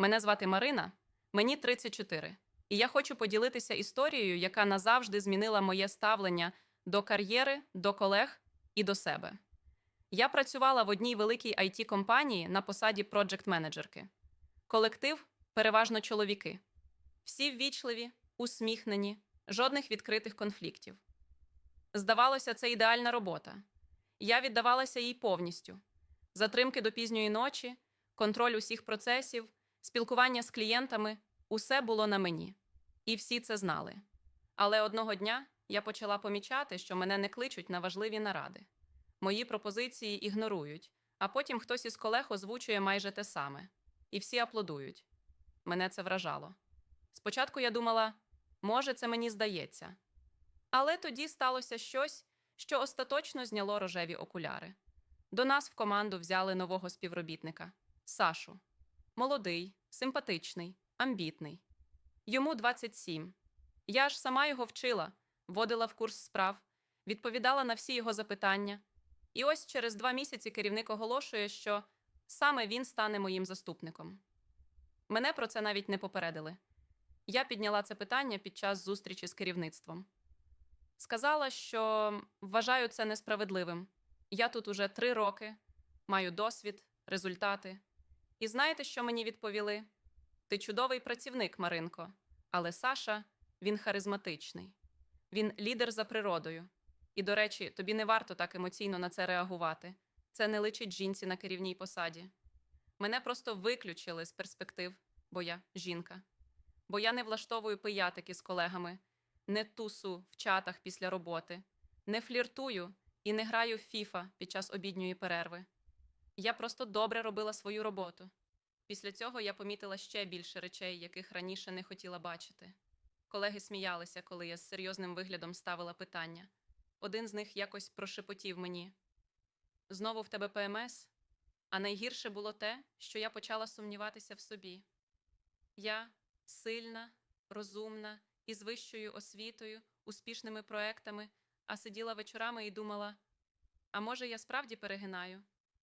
Мене звати Марина, мені 34, і я хочу поділитися історією, яка назавжди змінила моє ставлення до кар'єри, до колег і до себе. Я працювала в одній великій it компанії на посаді проджект-менеджерки. Колектив переважно чоловіки. Всі ввічливі, усміхнені, жодних відкритих конфліктів. Здавалося, це ідеальна робота. Я віддавалася їй повністю. Затримки до пізньої ночі, контроль усіх процесів, спілкування з клієнтами усе було на мені. І всі це знали. Але одного дня я почала помічати, що мене не кличуть на важливі наради. Мої пропозиції ігнорують, а потім хтось із колег озвучує майже те саме. І всі аплодують. Мене це вражало. Спочатку я думала, може, це мені здається. Але тоді сталося щось, що остаточно зняло рожеві окуляри. До нас в команду взяли нового співробітника Сашу. Молодий, симпатичний, амбітний. Йому 27. Я ж сама його вчила, водила в курс справ, відповідала на всі його запитання. І ось через два місяці керівник оголошує, що саме він стане моїм заступником. Мене про це навіть не попередили. Я підняла це питання під час зустрічі з керівництвом. Сказала, що вважаю це несправедливим. Я тут уже три роки, маю досвід, результати. І знаєте, що мені відповіли? Ти чудовий працівник, Маринко, але Саша він харизматичний. Він лідер за природою. І, до речі, тобі не варто так емоційно на це реагувати. Це не личить жінці на керівній посаді. Мене просто виключили з перспектив, бо я жінка. Бо я не влаштовую пиятики з колегами, не тусу в чатах після роботи, не фліртую і не граю в фіфа під час обідньої перерви. Я просто добре робила свою роботу. Після цього я помітила ще більше речей, яких раніше не хотіла бачити. Колеги сміялися, коли я з серйозним виглядом ставила питання. Один з них якось прошепотів мені: Знову в тебе ПМС? А найгірше було те, що я почала сумніватися в собі. Я сильна, розумна, із вищою освітою, успішними проектами, а сиділа вечорами і думала: а може, я справді перегинаю,